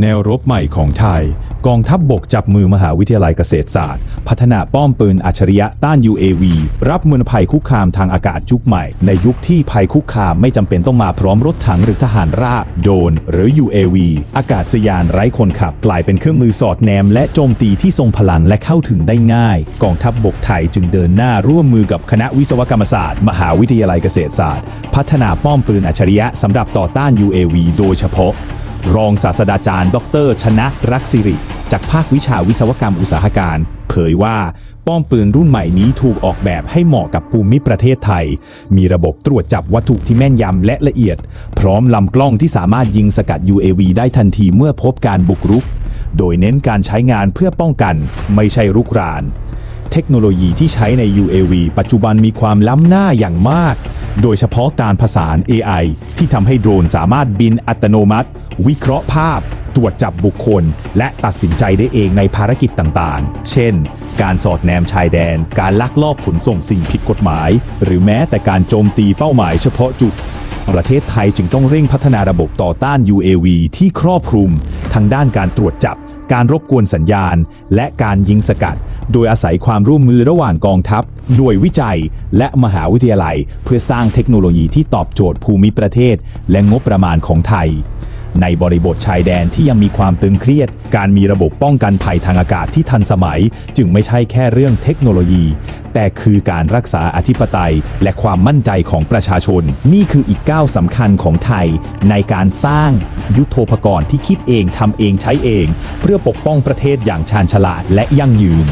แนวรบใหม่ของไทย กองทัพบบกจับมือมหาวิทยาลัยเกษตรศาสตร์ พัฒนาป้อมปืนอัจฉริยะต้าน UAV รับมวลภัยคุกคามทางอากาศยุคใหม่ ในยุคที่ภัยคุกคามไม่จำเป็นต้องมาพร้อมรถถังหรือทหารราบโดรนหรือ UAV อากาศยานไร้คนขับ กลายเป็นเครื่องมือสอดแนม และโจมตีที่ทรงพลังและเข้าถึงได้ง่าย กองทัพบบกไทยจึงเดินหน้าร่วมมือกับคณะวิศวกรรมศาสตร์ มหาวิทยาลัยเกษตรศาสตร์ พัฒนาป้อมปืนอัจฉริยะสำหรับต่อต้าน UAV โดยเฉพาะ รองศาสตราจารย์ ดร ชนะรักษิริ จากภาควิชาวิศวกรรมอุตสาหการ เผยว่าป้อมปืนรุ่นใหม่นี้ถูกออกแบบให้เหมาะกับภูมิประเทศไทย มีระบบตรวจจับวัตถุที่แม่นยำและละเอียด พร้อมลำกล้องที่สามารถยิงสกัด UAV ได้ทันทีเมื่อพบการบุกรุก โดยเน้นการใช้งานเพื่อป้องกัน ไม่ใช่รุกราน เทคโนโลยีที่ใช้ใน UAV ปัจจุบันมีความล้ำหน้าอย่างมาก โดยเฉพาะการผสาน AI ที่ทำให้โดรนสามารถบินอัตโนมัติ วิเคราะห์ภาพ ตรวจจับบุคคล และตัดสินใจได้เองในภารกิจต่างๆ เช่น การสอดแนมชายแดน การลักลอบขนส่งสิ่งผิดกฎหมาย หรือแม้แต่การโจมตีเป้าหมายเฉพาะจุด ประเทศไทยจึงต้องเร่งพัฒนาระบบต่อต้าน UAV ที่ครอบคลุม ทั้งด้านการตรวจจับ การรบกวนสัญญาณ และการยิงสกัด โดยอาศัยความร่วมมือระหว่างกองทัพ หน่วยวิจัย และมหาวิทยาลัย เพื่อสร้างเทคโนโลยีที่ตอบโจทย์ภูมิประเทศ และงบประมาณของไทย ในบริบทชายแดนที่ยังมีความตึงเครียด การมีระบบป้องกันภัยทางอากาศที่ทันสมัย จึงไม่ใช่แค่เรื่องเทคโนโลยี แต่คือการรักษาอธิปไตย และความมั่นใจของประชาชน นี่คืออีกก้าวสำคัญของไทย ในการสร้างยุทโธปกรณ์ที่คิดเองทำเองใช้เอง เพื่อปกป้องประเทศอย่างชาญฉลาดและยั่งยืน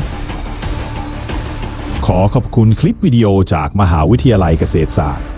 ขอขอบคุณคลิปวิดีโอจากมหาวิทยาลัยเกษตรศาสตร์